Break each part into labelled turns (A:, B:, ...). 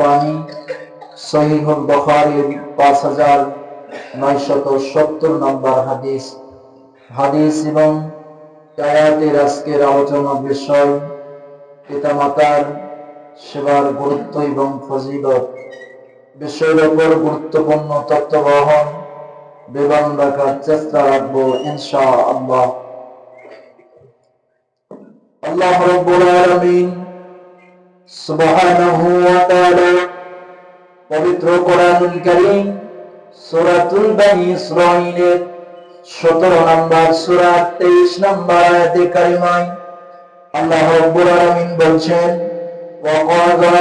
A: বাণী সহিহুল নম্বর হাদিস। হাদিস এবং আয়াতের আজকের আলোচনার বিষয় পিতামাতার সেবার গুরুত্ব এবং ফজিলত। বিষয়ের উপর গুরুত্বপূর্ণ তত্ত্ব বহন বিবরণ রাখার চেষ্টা রাখব ইনশা আল্লাহ আল্লাহ রব্বুল আলামিন সুবহানাহু ওয়া তাআলা পবিত্র কোরআনুল কারীম সূরাতুল বনী ইসরাঈলের 17 নম্বর সূরা 23 নম্বর আয়াতে কারিমায় আল্লাহ রব্বুল আলামিন বলছেন وقضى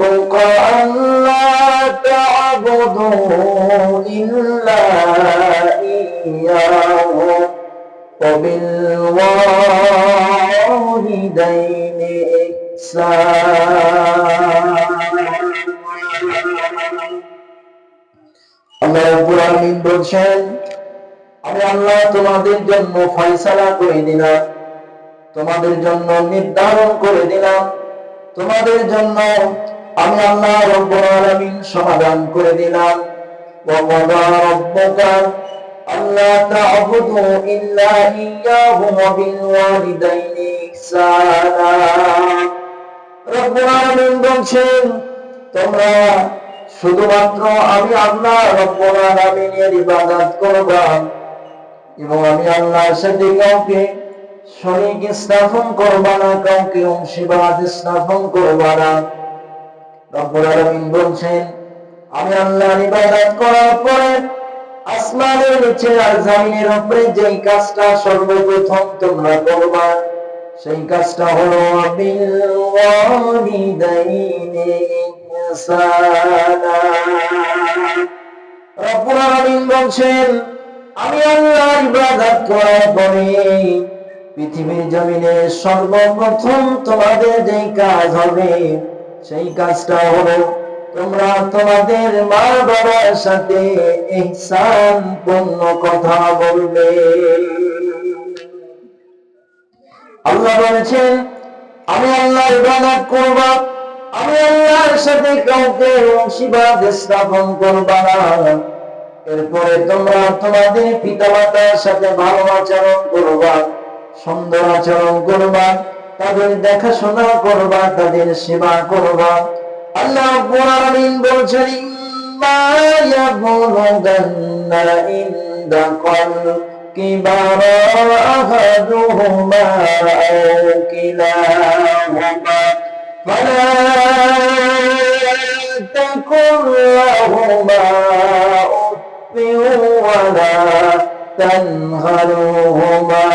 A: ربك ألا تعبدوا إلا إياه وبالوالدين বলছেন, আমি আল্লাহ তোমাদের জন্য ফয়সালা করে দিলাম, তোমাদের জন্য নির্ধারণ করে দিলাম, তোমাদের জন্য আমি আল্লাহ রব্বুল সমাধান করে দিলাম। ওয়া কাদা রাব্বুকা বলছেন, তোমরা শুধুমাত্র আমি আল্লাহ করবা এবং আমি সাথে কাউকে শরীক স্থাপন করবা না, কাউকে অংশীবাদ স্থাপন করবা না। আমি করার পরে আসমানের নিচে আর জমিনের উপরে কাজটা সর্বপ্রথম তোমরা করবা সেই কাজটা হলো বলছেন, আমি আল্লাহর ইবাদত করার পরে পৃথিবীর জমিনে সর্বপ্রথম তোমাদের যেই কাজ হবে, সেই কাজটা হলো তোমরা তোমাদের মা বাবার সাথে ইহসান পূর্ণ কথা বলবে। আল্লাহ বলেছেন, আমি আল্লাহ ইবাদত করব, আমি আল্লাহর সাথে কাউকে অংশীবাদ স্থাপন করব না। এরপরে তোমরা তোমাদের পিতামাতার সাথে ভালো আচরণ করবা, সুন্দর আচরণ করবা, তাদের দেখাশোনা করবা, তাদের সেবা করবা। আল্লাহ আলামিন বলছেন, ইম্মা ইয়াবলুগান্না كبرا أحدهما أو كلاهما فلا تكن لهما أف ولا تنهرهما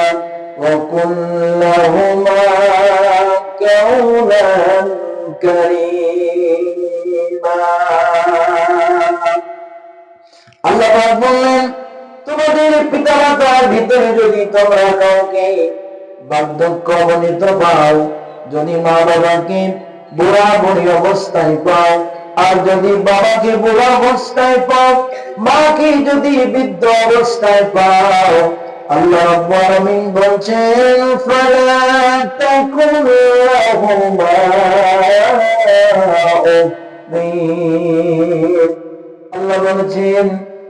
A: وكن لهما كونا كريما الله أكبر তোমাদের পিতামাতার ভিতরে যদি তোমরা কাউকে বার্ধক্য বনিত পাও, যদি মা বাবাকে বুড়া বুড়ি অবস্থায় পাও, আর যদি বাবাকে বুড়া অবস্থায় পাও, মাকে যদি বৃদ্ধ অবস্থায় পাও, আল্লাহ রাব্বুল আলামিন বলছেন, ফালা তাকুন লাহুমা আল্লাহ বলছেন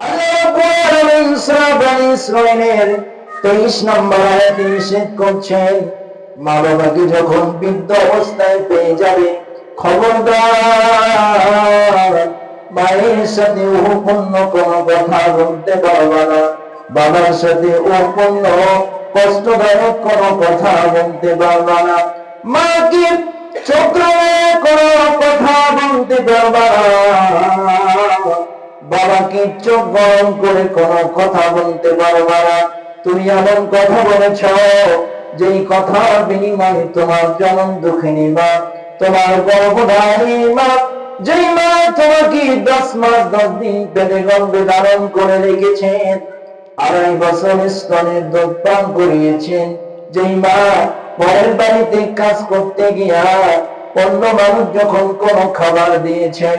A: আল্লাহ রাব্বুল আলামিন সূরা বনী ইসরাঈলের 23 নম্বর আয়াতে নিষেধ করছেন মা বাবাকে যখন বৃদ্ধ অবস্থায় পেয়ে যাবে খবরদার মায়ের সাথে উপন্ন কোনো কথা বলতে পারবা না। বাবার সাথে উপন্ন কষ্টদায়ক কোনো কথা বলতে পারবা না মাকে চক্র কোনো কথা বলতে পারবা বাবাকে চোখ গরম করে কোনো কথা বলতে পারবা না তুমি এমন কথা বলেছ যেই কথার বিনিময়ে তোমার জনম দুঃখিনী মা, তোমার গর্ভধারী মা, যেই মা তোমাকে দশ মাস, দশ দিন গর্ভে ধারণ করে রেখেছেন, আড়াই বছর করিয়েছেন। যেই মা পরের বাড়িতে কাজ করতে গিয়া অন্য মানুষ যখন কোন খাবার দিয়েছেন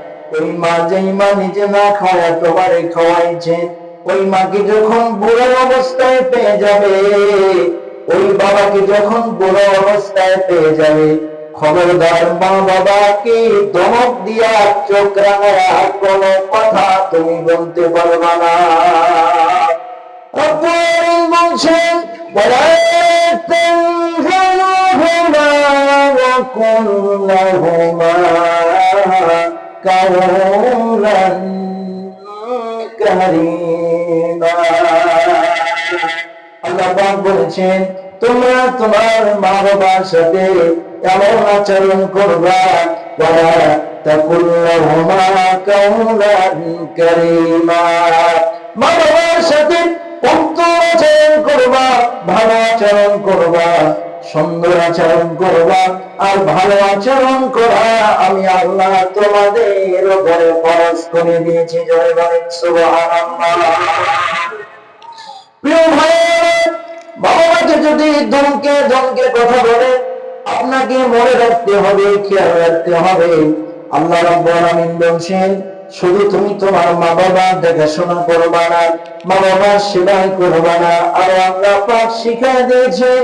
A: ওই মা যেই মা নিজে না খাওয়া তোমারে খাওয়াইছে ওই মাকে যখন বুড়ো অবস্থায় পেয়ে যাবে ওই বাবাকে যখন বুড়ো অবস্থায় পেয়ে যাবে খবরদার মা বাবাকে ধমক দিয়া চোখ রাঙা কোনো কথা তুমি বলতে পারবা না রব্বুল বলছেন ولا تنهرهما وقل لهما قولا كريما আল্লাহ পাক বলেছেন তোমরা তোমার মা বাবার সাথে এমন আচরণ করবা ওয়া তাকুল্লাহুমা কাউলান কারীমা মা বাবার সাথে উত্তম আচরণ করবা ভালো আচরণ করবা সুন্দর আচরণ করবা আর ভালো আচরণ করা আমি আল্লাহ তোমাদের উপরে ফরজ করে দিয়েছি জয় বলেন, সুবহানাল্লাহ। প্রিয় ভাই বাবা যদি ধমকে ধমকে কথা বলে, আপনাকে মনে রাখতে হবে, খেয়াল রাখতে হবে, আল্লাহ রাব্বুল আলামিন বলছেন, শুধু তুমি তোমার মা বাবা দেখাশোনা করবা না মা বাবার সেবাই করবা না। আর আল্লাহ পাক শিখাই দিয়েছেন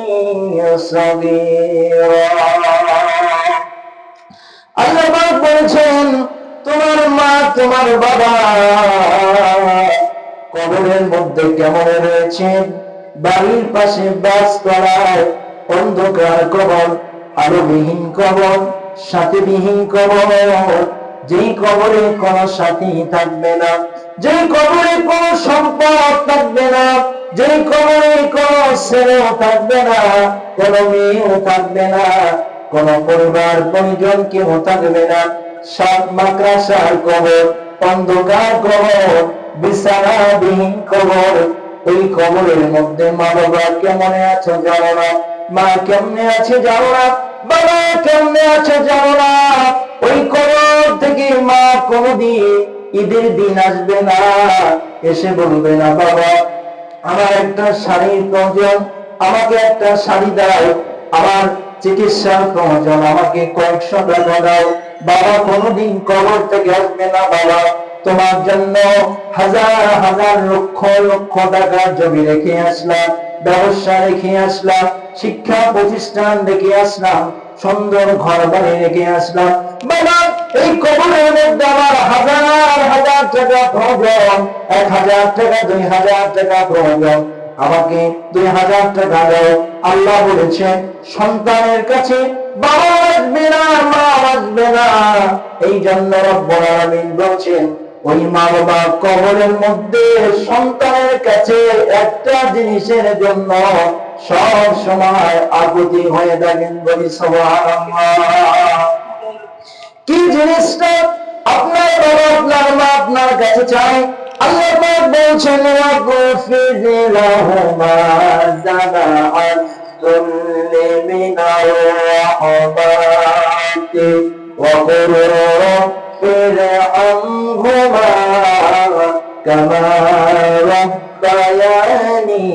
A: صغيرا আল্লাহ পাক বলেছেন তোমার মা তোমার বাবা কবরের মধ্যে কেমন রয়েছেন বাড়ির পাশে বাস করায় অন্ধকার কবর আলোবিহীন কবর সাথীবিহীন কবর যেই কবরে কোন সাথী থাকবে না যেই কবরে কোন সম্পদ থাকবে না যেই কবরে কোন ছেলেও থাকবে না, কোন মেয়েও থাকবে না, কোন পরিবার পরিজন কেউ থাকবে না। সাত মাকড়াসার কবর, অন্ধকার কবর, বিছানাবিহীন কবর ওই কবরের মধ্যে মা বাবা কেমন আছো জানো না? মা কেমনে আছে জানো না? বাবা কেমনে আছে জানো না? ওই কবর থেকে মা কোনদিন ঈদের দিন আসবে না। এসে বলবে, না বাবা, আমার একটা শাড়ির প্রয়োজন, আমাকে একটা শাড়ি দাও। আমার চিকিৎসার প্রয়োজন, আমাকে কয়েকশো টাকা দাও। বাবা, কোনোদিন কবর থেকে আসবে না বাবা। তোমার জন্য হাজার হাজার লক্ষ লক্ষ টাকা জমি রেখে আসলাম, ব্যবসা রেখে আসলাম, শিক্ষা প্রতিষ্ঠান রেখে আসলাম। সুন্দর ঘর বাড়ি রেখে আসলাম। বাবা, এই কবরের মধ্যে আমার হাজার হাজার টাকা প্রয়োজন এক হাজার টাকা, দুই হাজার টাকা প্রয়োজন আমাকে দুই হাজার টাকা দাও, আল্লাহ বলেছেন, সন্তানের কাছে বাবা আসবে না, মা আসবে না। এই জন্য রব্বুল আলামিন বলছেন ওই মা বাবা কবরের মধ্যে সন্তানের কাছে একটা জিনিসের জন্য সব সময় আকুতি হয়ে থাকেন বলি, সুবহানাল্লাহ। কি জিনিসটা আপনার বাবা, আপনার মা আপনার কাছে চায়? আল্লাহ পাক বলছেন লাহুমা وقل رب ارحمهما كما ربياني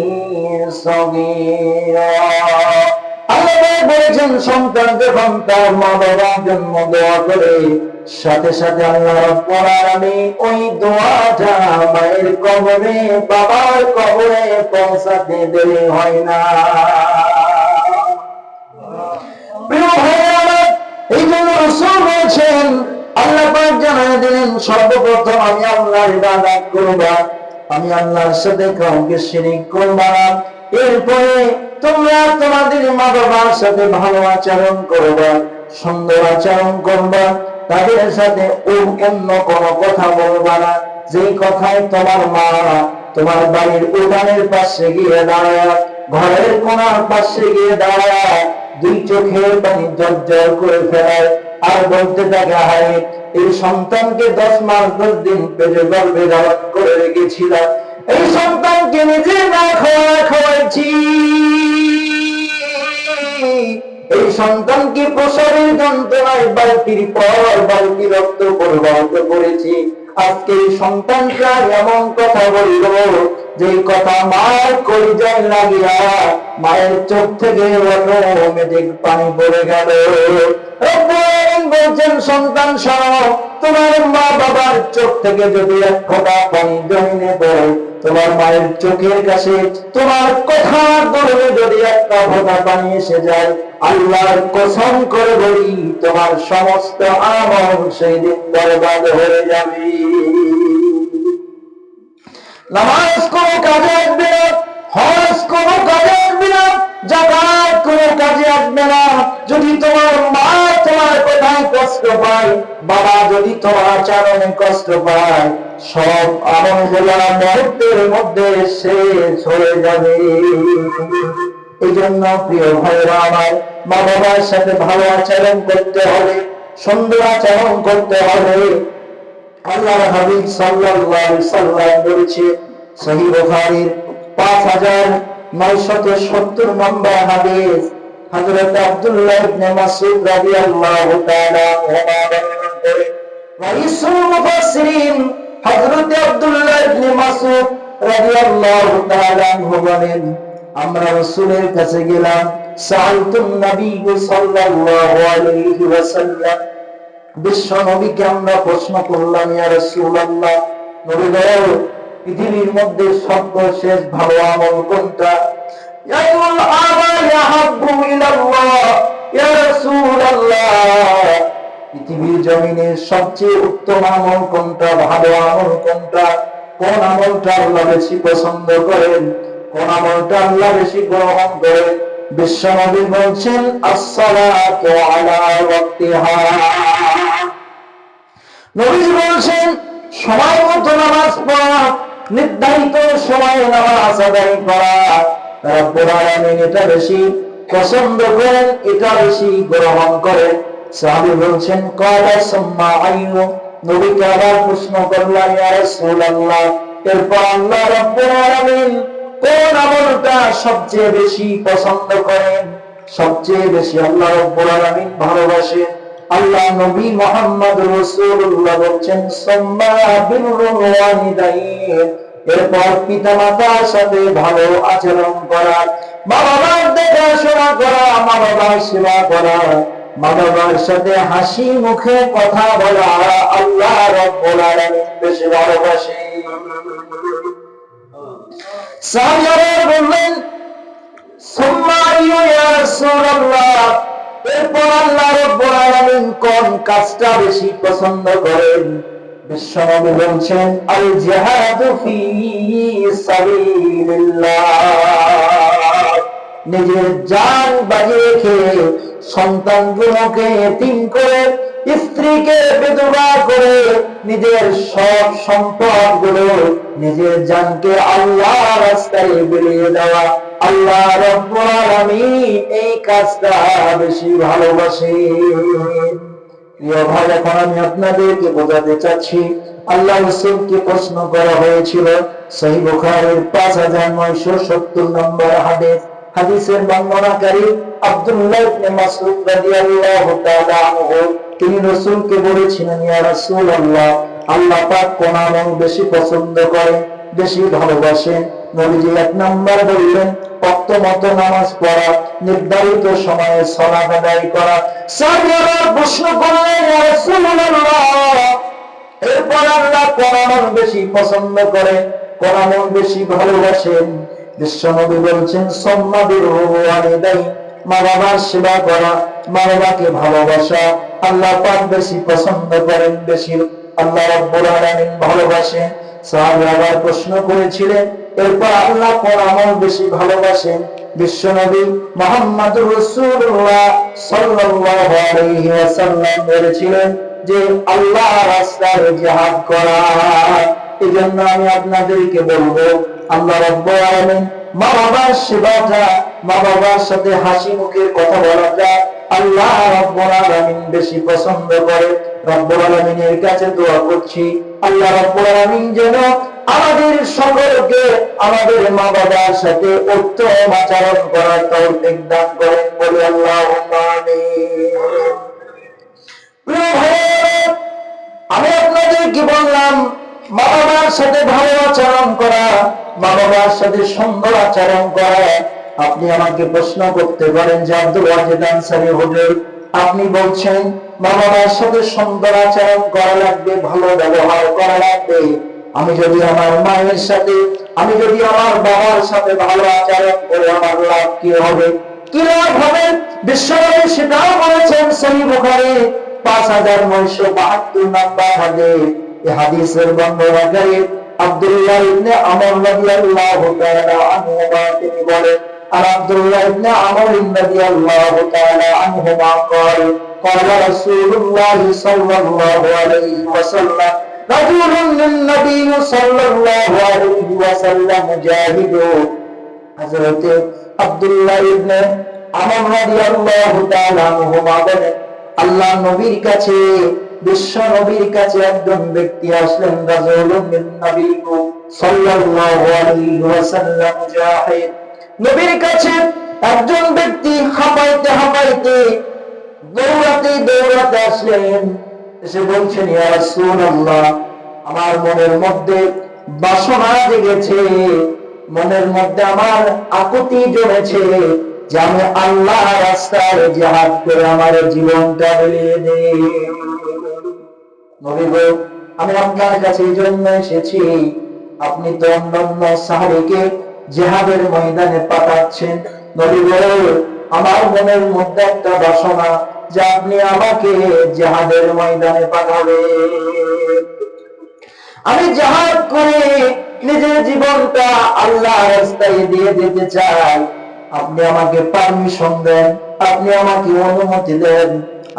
A: صغيرا আল্লাহ পাক বলেছেন সন্তান যখন তার মা বাবার জন্য দোয়া করে সাথে সাথে আল্লাহ রাব্বুল আলামিন ওই দোয়াটা মায়ের কবরে বাবার কবরে পৌঁছাতে দেরি হয় না এই জন্য রাসূল বলেছেন, আল্লাহ পাক জানায় দিলেন, সর্বপ্রথম আমি ইবাদত করব, আমি আল্লাহর সাথে কাউকে করব না। এরপরে তোমরা তোমাদের মা বাবার সাথে ভালো আচরণ সুন্দর আচরণ করবা, তাদের সাথে অন্য কোনো কথা বলবা না। যেই কথায় তোমার মা তোমার বাড়ির উঠানের পাশে গিয়ে দাঁড়ায়, ঘরের কোনার পাশে গিয়ে দাঁড়ায় দুই চোখের পানি জর্জর করে ফেলায়। আর বলতে থাকে হায় এই সন্তানকে দশ মাস, দশ দিন পেটে গর্ভে ধারণ করে রেখেছিলাম। এই সন্তানকে নিজে না খাওয়া খাওয়াইছি। এই সন্তানকে প্রসবের যন্ত্রণায় বালতির পর বালতি রক্ত প্রবাহিত করেছি। আজকে সন্তানরা এমন কথা বলল যে কথা মার কলিজায় লাগিয়া মায়ের চোখ থেকে অটোমেটিক পানি পড়ে গেল। বলছেন, সন্তান সহ তোমার মা বাবার চোখ থেকে যদি এক ফোঁটা পানি জমিনে পড়ে তোমার মায়ের চোখের কাছে তোমার কথা ধরবে যদি একটা ফোঁটা পানি এসে যায়, আল্লাহর কসম করে বলি, তোমার সমস্ত আমল সেই দিন বরবাদ হয়ে যাবে। নামাজ কোনো কাজে আসবে হজ কোনো কাজে আসবে জাকাত কোনো কাজে আসবে না। যদি তোমার মা তোমার কথায় কষ্ট পায়, বাবা যদি তোমার আচরণে কষ্ট পায়, সব আমলগুলা মুহূর্তের মধ্যে শেষ হয়ে যাবে। এই জন্য প্রিয় ভাইরা আমার মা বাবার সাথে ভালো আচরণ করতে হবে, সুন্দর আচরণ করতে হবে। আল্লাহ হাবিব সাল্লাল্লাহু আলাইহি সাল্লাম বলেছে, সহিহ বুখারীর 5970 নম্বর হাদিস, হযরত আব্দুল্লাহ ইবনে মাসউদ রাদিয়াল্লাহু তাআলা ওমা বর্ণনা করেন রাইসুল মুফাসসিরিন হযরত আব্দুল্লাহ ইবনে মাসউদ রাদিয়াল্লাহু তাআলা বলেন, আমরা রাসূলের কাছে গেলাম বিশ্ব নবীকে আমরা প্রশ্ন করলাম পৃথিবীর মধ্যে সর্বশেষ ভালো আমল কোনটা? পৃথিবীর জমিনে সবচেয়ে উত্তম আমল কোনটা, ভালো আমল কোনটা? কোন আমলটা আল্লাহ বেশি পছন্দ করেন? কোন আমলটা আল্লাহ বেশি গ্রহণ করেন? বিশ্বনবী বলছেন, আসসালাতু বলছেন, সময় মতো নামাজ পড়া। নির্ধারিত সময়ে নামাজ আদায় করা। রব্বুল আলামিন এটা বেশি পছন্দ করেন, এটা বেশি গ্রহণ করেন। সাহাবী বলছেন সুম্মা নবীকে আবার প্রশ্ন করলাম এরপর আল্লাহ আলামিন কোন আমলটা সবচেয়ে বেশি পছন্দ করেন? সবচেয়ে বেশি আল্লাহ রব্বুল আলামিন ভালোবাসেন। আল্লাহ নবী মোহাম্মদ রাসূলুল্লাহ বলছেন এরপর পিতা মাতার সাথে ভালো আচরণ করা দেখাশোনা করা মা বাবার সেবা করা মা বাবার সাথে হাসি মুখে কথা বলা, আল্লাহ রব্বুল আলামিন বেশি সাহাবারা বললেন, সুম্মা এরপর আল্লাহ রব্বুল আলামিন কোন কাজটা বেশি পছন্দ করেন? বিশ্বনবী বলছেন আল জিহাদু ফি সাবিলিল্লাহ। নিজের জান বাজিয়ে রেখে সন্তানগুলোকে এতিম করে স্ত্রীকে বিধবা করে নিজের সব সম্পদগুলো নিজের জানকে আল্লাহ রাস্তায় বেরিয়ে দেওয়া। আল্লাহ রব্বুল আলামিন এই কাজটা বেশি ভালোবাসে। প্রিয় ভাই, এখন আমি আপনাদেরকে বোঝাতে চাচ্ছি আল্লাহ রসুলকে প্রশ্ন করা হয়েছিল সেই বুখারীর পাঁচ হাজার নয়শো সত্তর নম্বর হাদিস। হাদিসের বর্ণনাকারী আব্দুল্লাহ ইবনে মাসউদ রাদিয়াল্লাহু তাআলা আনহু তিনি রাসূলকে বলেছিলেন ইয়া রাসূলুল্লাহ। আল্লাহ পাক কোন আমল বেশি পছন্দ করেন, বেশি ভালোবাসেন। নবীজি এক নাম্বার বললেন অক্ত নামাজ পড়া, নির্ধারিত সময়ে সলাপ আদায় করা। প্রশ্ন করলেন, ইয়া এরপর আল্লাহ কোন আমল বেশি পছন্দ করে কোন আমল বেশি ভালোবাসেন। বিশ্বনবী বলছেন সম্মাদের মা বাবার সেবা করা, মা বাবাকে ভালোবাসা, আল্লাহ পাক বেশি পছন্দ করেন, বেশি আল্লাহ রাব্বুল আলামিন ভালোবাসেন। সাহাবী আবার প্রশ্ন করেছিলেন, এরপর আল্লাহ কোন আমল বেশি ভালোবাসেন? বিশ্বনবী মুহাম্মদুর রাসূলুল্লাহ সাল্লাল্লাহু আলাইহি ওয়াসাল্লাম বলেছিলেন যে, আল্লাহ রাস্তায় জিহাদ করা। এই জন্য আমি আপনাদেরকে বলব, আল্লাহ রব্বুল আলামিন মা বাবার সেবাটা, মা বাবার সাথে হাসি মুখে কথা বলাটা আল্লাহ রব্বুল আলামিন বেশি পছন্দ করে। রব্বুল আলামিনের কাছে দোয়া করছি, আল্লাহ রব্বুল আলামিন যেন আমাদের সকলকে আমাদের মা বাবার সাথে উত্তম আচরণ করার তৌফিক দান করেন বলি আল্লাহুম্মা আমিন। আমি আপনাদেরকে বললাম বাবার সাথে ভালো আচরণ করা বাবার সাথে সুন্দর আচরণ করা। আপনি আমাকে প্রশ্ন করতে পারেন যে আব্দুল ওয়াজেদ আনসারী হুজুর, আপনি বলছেন বাবার সাথে সুন্দর আচরণ করা লাগবে, ভালো ব্যবহার করা লাগবে। আমি যদি আমার মায়ের সাথে, আমি যদি আমার বাবার সাথে ভালো আচরণ করে আমার লাভ কি হবে? কি লাভ হবে? বিশ্বনবী সেটাও বলেছেন সহি বুখারী, পাঁচ হাজার নয়শো বাহাত্তর নাম্বার হাদিস। এই হাদিসের বর্ণনাকারী আব্দুল্লাহ ইবনে আমর রাদিয়াল্লাহু তাআলা আনহুমা তিনি বলেন আর আব্দুল্লাহ ইবনে আমর রাদিয়াল্লাহু তাআলা আনহুমা قال قال رسول الله صلى الله عليه وسلم رجل للنبي صلى الله عليه وسلم جاهدوا হযরতে আব্দুল্লাহ ইবনে আমর রাদিয়াল্লাহু তাআলা আনহুমা বলেন আল্লাহ নবীর কাছে বিশ্ব নবীর কাছে একজন ব্যক্তি আসলেন সাল্লাল্লাহু আলাইহি ওয়াসাল্লাম নবীর কাছে একজন ব্যক্তি হাঁপাইতে হাঁপাইতে দৌড়াতে দৌড়াতে আসলেন। বলছেন, ইয়া রাসূলুল্লাহ, আমার মনের মধ্যে বাসনা জেগেছে, মনের মধ্যে আমার আকুতি জমেছে যে আমি আল্লাহ রাস্তায় জিহাদ করে আমার জীবনটা মিলিয়ে দেই নবী গো, আমি আপনার কাছে এই জন্য এসেছি। আপনি তো অন্যান্য জেহাদের ময়দানে পাঠাচ্ছেন। নবী আমার মনের মধ্যে একটা বাসনা যে আপনি আমাকে জেহাদের ময়দানে পাঠাবেন। আমি করে নিজের জীবনটা আল্লাহ রাস্তায় দিয়ে দিতে চাই। আপনি আমাকে পারমিশন দেন আপনি আমাকে অনুমতি দেন।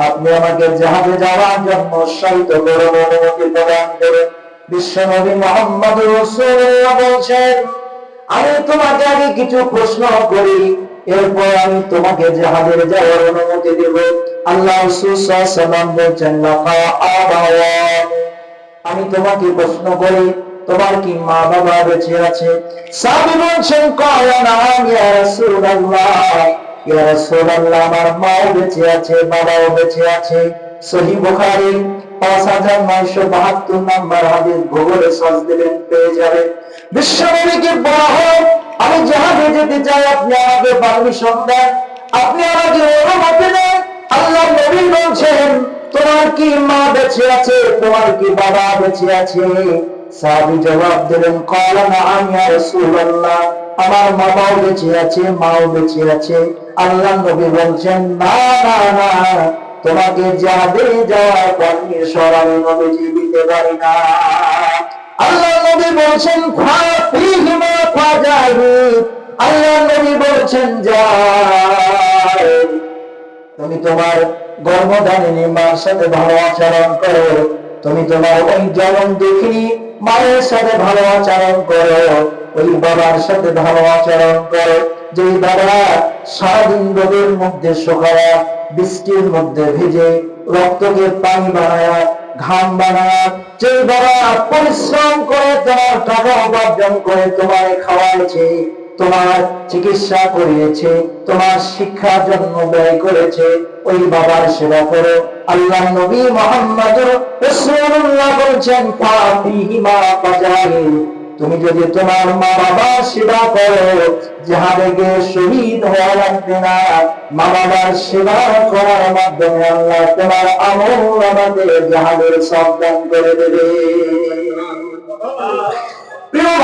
A: আপনি আমাকে জাহাজে যাওয়ার জন্য উৎসাহিত করুন অনুমতি প্রদান করুন বিশ্বনবী মোহাম্মদ রসুল্লাহ বলছেন, আমি তোমাকে আগে কিছু প্রশ্ন করি, এরপর আমি তোমাকে জাহাজের যাওয়ার অনুমতি দেব। আল্লাহ সাল্লাম বলছেন আমি তোমাকে প্রশ্ন করি, তোমার কি মা বাবা বেঁচে আছে? সাহাবী বলছেন, কয়া নাম ইয়া রাসূলুল্লাহ। আমার মাও বেঁচে আছে, বাবাও বেঁচে আছে। সহি বুখারী, পাঁচ হাজার নয়শো বাহাত্তর নাম্বার হাদিস ভূগোলে দিলেন, পেয়ে যাবেন। বিশ্বনবীকে বলা আমি যেতে চাই, আপনি আমাকে আপনি আমাকে অনুমতি দেন, আল্লাহ নবী বলছেন, তোমার কি মা বেঁচে আছে, তোমার কি বাবা বেঁচে আছে? সাহাবী জবাব দিলেন না, আমি আর আমার বেঁচে আছে, মাও বেঁচে আছে। আল্লাহ নবী বলছেন, না না না, তোমাকে যাবে যাওয়ার পারমিশন আমি নবীজি দিতে পারি না। আল্লাহ নবী বলছেন, খা ফিহিমা ফাজাহিদ আল্লাহ নবী বলছেন যাও তুমি তোমার গর্ভধারিণী মার সাথে ভালো আচরণ করো। তুমি তোমার ওই জনম দেখিনি মায়ের সাথে ভালো আচরণ করো। ওই বাবার সাথে ভালো আচরণ করো। যেই বাবা সারাদিন রোদের মধ্যে শোকায়া, বৃষ্টির মধ্যে ভিজে, রক্তকে পানি বানায়া, ঘাম বানায়া যে পরিশ্রম করে তোমার টাকা উপার্জন করে খাওয়াইছে, তোমার চিকিৎসা করিয়েছে, তোমার শিক্ষার জন্য ব্যয় করেছে, ওই বাবার সেবা করো। আল্লাহ নবী মোহাম্মদ ফাজাহিল তুমি যদি তোমার মা বাবার সেবা করো জাহাজে গিয়ে শহীদ হওয়া লাগবে না। মা বাবার সেবা করার মাধ্যমে আল্লাহ তোমার আমল আমাদের জাহাজের সব দান করে দেবে। প্রিয়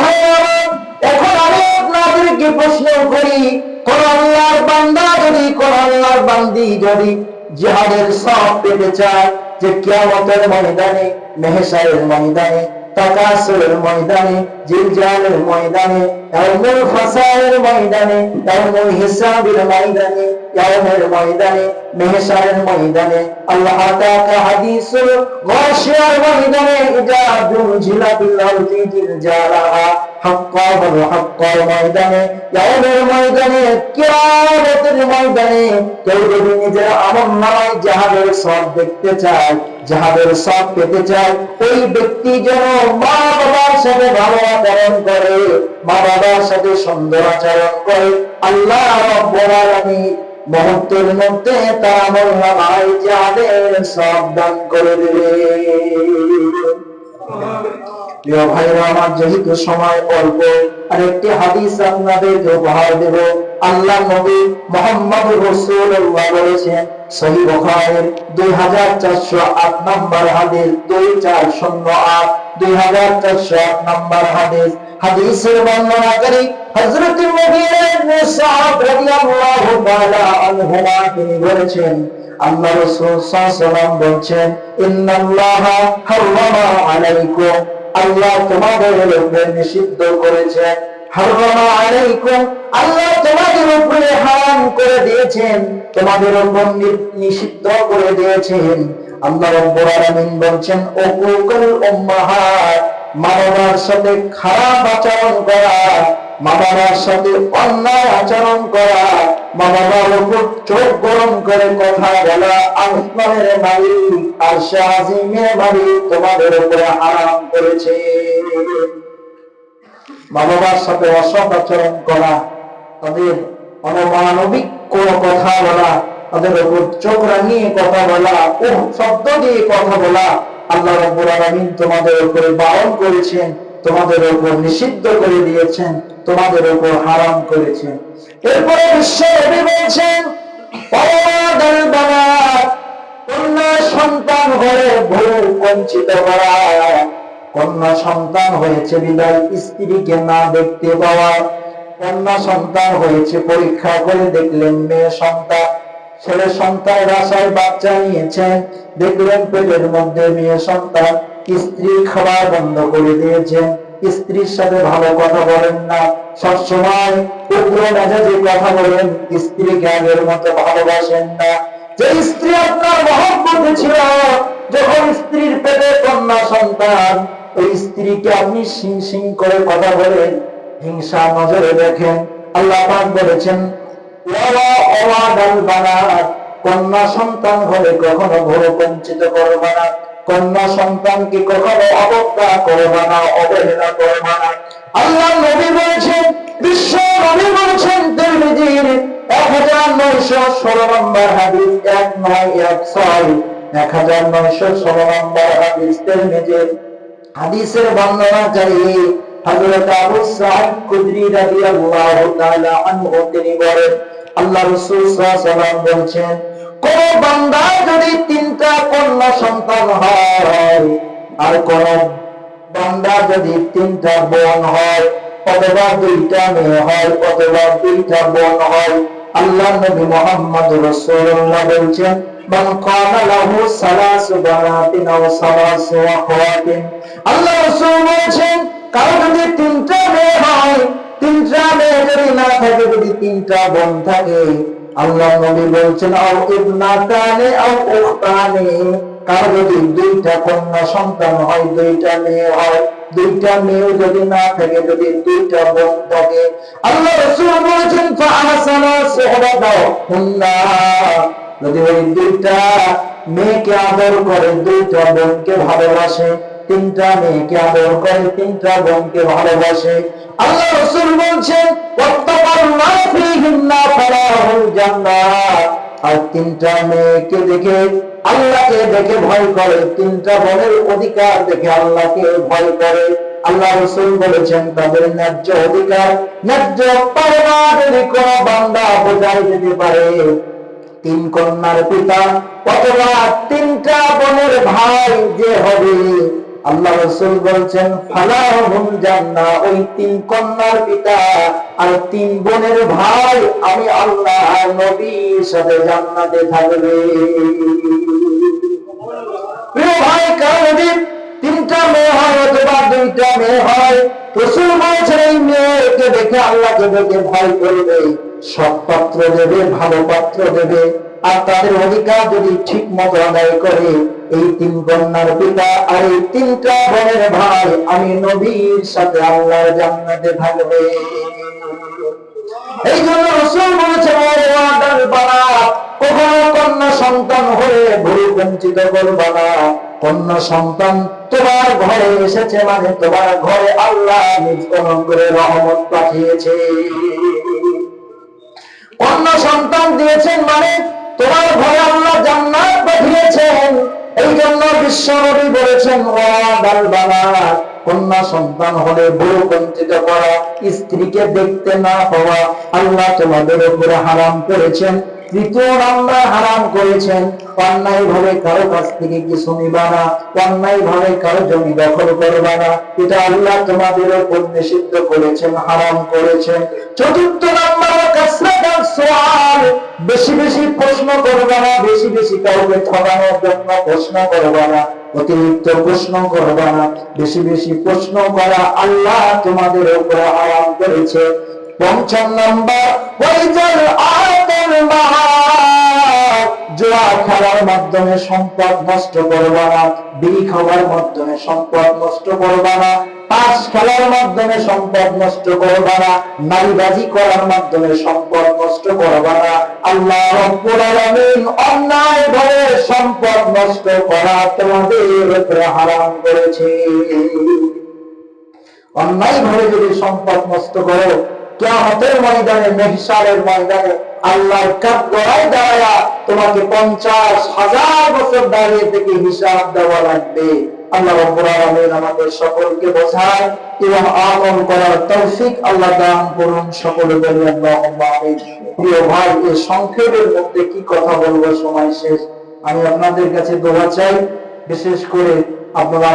A: ময়দানে মেহসারের ময়দানে তাকাসুরের ময়দানে, জিলজালের ময়দানে ইয়াউমুল ফাসালের ময়দানে ইয়াউমুল হিসাবের ময়দানে ইয়াউমের ময়দানে, মেহসারের ময়দানে, আল্লাহ তাআলা হাদিসুল গাশিয়ার ময়দানে, ইজা দুলজিলা বিল আরদি জিলজালাহা, হাক্কা ওয়াল ময়দানে ইয়াউমের ময়দানে কিয়ামতের ময়দানে কেউ যদি নিজের আমল সব দেখতে চায় যাহাদের সব পেতে চায়, ওই ব্যক্তি যেন মা বাবার সাথে ভালো আচরণ করে, মা বাবার সাথে সুন্দর আচরণ করে। আল্লাহ আলামিন মুহূর্তের মধ্যে তার আমল নামায় যাদের সব দান করে দেবে আল্লাহ বলেছেন, সহি বুখারীর 2408 নম্বর হাদিস 2408 2408 নম্বর হাদিস। হাদিসের বর্ণনাকারী হযরত মুগীরা ইবনে সাআদ রাদিয়াল্লাহু তাআলা আনহুমা তিনি বলেছেন, আল্লাহ রাসূল আল্লাহ তোমাদের উপরে নিষিদ্ধ করেছেন আল্লাহ তোমাদের উপরে হারাম করে দিয়েছেন, তোমাদের উপর নিষিদ্ধ করে দিয়েছেন। আল্লাহ রব্বুল আলামিন বলছেন উকুকুল উম্মাহাত। মা সাথে খারাপ আচরণ করা মা সাথে অন্যায় আচরণ করা মা উপর চোখ গরম করে কথা বলা আসমানের মালিক আর শাহিমের মালিক তোমাদের উপরে হারাম করেছে। মা সাথে অসৎ আচরণ করা, তাদের অনমানবিক কোনো কথা বলা, তাদের উপর চোখ রাঙিয়ে কথা বলা ও শব্দ দিয়ে কথা বলা আল্লাহ রাব্বুল আলামিন তোমাদের উপরে বারণ করেছেন, তোমাদের উপর নিষিদ্ধ করে দিয়েছেন, তোমাদের উপর হারাম করেছেন। এরপরে বিশ্ব নবী বলছেন কন্যা সন্তান হয়ে বহু বঞ্চিত করা। কন্যা সন্তান হয়েছে বিদায় স্ত্রীকে না দেখতে পাওয়া। কন্যা সন্তান হয়েছে পরীক্ষা করে দেখলেন মেয়ে সন্তান ছেলে সন্তান আশায় বাচ্চা নিয়েছেন দেখলেন পেটের মধ্যে মেয়ে সন্তান। স্ত্রী খাবার বন্ধ করে দিয়েছেন স্ত্রীর সাথে ভালো কথা বলেন না। সবসময় উগ্র মেজাজে কথা বলেন। মতো ভালোবাসেন না। যে স্ত্রী আপনার মহব্বতে ছিল, যখন স্ত্রীর পেটে কন্যা সন্তান, ওই স্ত্রীকে আপনি সিং সিং করে কথা বলেন। হিংসা নজরে দেখেন। আল্লাহ বলেছেন কন্যা সন্তান হলে কখনো ভোর বঞ্চিত করবে না। কন্যা সন্তানকে কখনো অবজ্ঞা করবে না, অবহেলা করবে না। আল্লাহ নবী বলেছেন, বিশ্ব নবী বলেছেন এক হাজার নয়শো ষোলো নম্বর হাদিস এক নয় এক ছয়। এক হাজার নয়শো ষোলো নম্বর হাদিস তিরমিজির। হাদিসের বর্ণনাকারী হযরত আবু সাঈদ খুদরি রাদিয়াল্লাহু তাআলা আনহু তিনি বলেন আল্লাহ রাসূল আলাইহি কোন বান্দা যদি তিনটা কন্যা সন্তান হয়, আর কোন বান্দা যদি তিনটা বোন হয়, অথবা দুইটা মেয়ে হয়, অথবা দুইটা বোন হয়, আল্লাহ নবী মোহাম্মদ রাসূলুল্লাহ বলছেন আল্লাহ রাসূল বলেছেন, কারও যদি তিনটা মেয়ে থাকে যদি তিনটা বোন থাকে, আল্লাহ নবী বলছেন, আও ইবনাতানে আও উখতানে কারও যদি দুইটা কন্যা সন্তান হয়, দুইটা মেয়ে হয়, দুইটা মেয়ে যদি না থাকে, যদি দুইটা বোন থাকে, আল্লাহ রাসূল বলেছেন, ফাহসানা সুহবাতাও হুন্না। যদি ওই দুইটা মেয়েকে আদর করে, দুইটা বোনকে ভালোবাসে, তিনটা মেয়েকে আদর করে, তিনটা বোনকে ভালোবাসে আল্লাহ রাসূল বলছেন আর তিনটা মেয়েকে দেখে আল্লাহকে দেখে ভয় করে, তিনটা বোনের অধিকার দেখে আল্লাহকে ভয় করে। আল্লাহ রসুল বলেছেন, তাদের ন্যায্য অধিকার ন্যায্য পাওনা যদি কোন বান্দা বোঝাই দিতে পারে। তিন কন্যার পিতা, অথবা তিনটা বোনের ভাই যে হবে আল্লাহ রসুল বলছেন, ফালাহুম জান্নাহ ওই তিন কন্যার পিতা আর তিন বোনের ভাই, আমি আল্লাহ নবীর সাথে জান্নাতে থাকবে। প্রিয় ভাই, কারও যদি তিনটা মেয়ে হয় অথবা দুইটা মেয়ে হয়। রসুল বলছেন, এই মেয়েকে দেখে আল্লাহকে দেখে ভয় করবে সৎ পাত্র দেবে, ভালো পাত্র দেবে। আর তাদের অধিকার যদি ঠিক মতো আদায় করে, এই তিন কন্যার পিতা আর এই তিনটা বোনের ভাই, আমি নবীর সাথে আল্লাহর জান্নাতে থাকবে। এই জন্য রসুল বানা কখনো কন্যা সন্তান হয়ে ভুল বঞ্চিত করবা না। কন্যা সন্তান তোমার ঘরে এসেছে মানে তোমার ঘরে আল্লাহ নিজ করে রহমত পাঠিয়েছে। কন্যা সন্তান দিয়েছেন মানে তোমার ভয় আল্লাহ জান্নাত পাঠিয়েছেন। এই জন্য বিশ্বনবী বলেছেন কন্যা সন্তান হলে বউ বঞ্চিত করা, স্ত্রীকে দেখতে না হওয়া আল্লাহ তোমাদের উপরে হারাম করেছেন। হারাম করেছেন। অন্যায় ভাবে কারও কাছ থেকে কিছু নিবা না। অন্যায় ভাবে কারও জমি দখল না। এটা আল্লাহ তোমাদের উপর নিষিদ্ধ করেছেন, হারাম করেছেন। চতুর্থ বেশি বেশি প্রশ্ন না, বেশি বেশি কাউকে ঠকানোর জন্য প্রশ্ন না, অতিরিক্ত প্রশ্ন না। বেশি বেশি প্রশ্ন করা আল্লাহ তোমাদের উপরে আরাম করেছে। পঞ্চম নাম্বার খেলার মাধ্যমে সম্পদ নষ্ট করবা না, বিড়ি খাওয়ার মাধ্যমে সম্পদ নষ্ট করবা না তাস খেলার মাধ্যমে সম্পদ নষ্ট করবা না, নারীবাজি করার মাধ্যমে সম্পদ নষ্ট করবা না। আল্লাহ রব্বুল আলামিন অন্যায় ভাবে সম্পদ নষ্ট করা তোমাদের উপরে হারাম করেছে। অন্যায় ভাবে যদি সম্পদ নষ্ট করো কিয়ামতের ময়দানে ময়দানে, আল্লাহর কাপ গড়ায় তোমাকে পঞ্চাশ হাজার বছর দাঁড়িয়ে থেকে হিসাব দেওয়া লাগবে। আল্লাহ রব্বুল আলামিন আমাদের সকলকে বোঝায় এবং আমল করার তৌফিক আল্লাহ দান করুন সকলে আল্লাহুম্মা আমিন। প্রিয় ভাই এই সংক্ষেপের মধ্যে কি কথা বলব সময় শেষ? আমি আপনাদের কাছে দোয়া চাই, বিশেষ করে আপনারা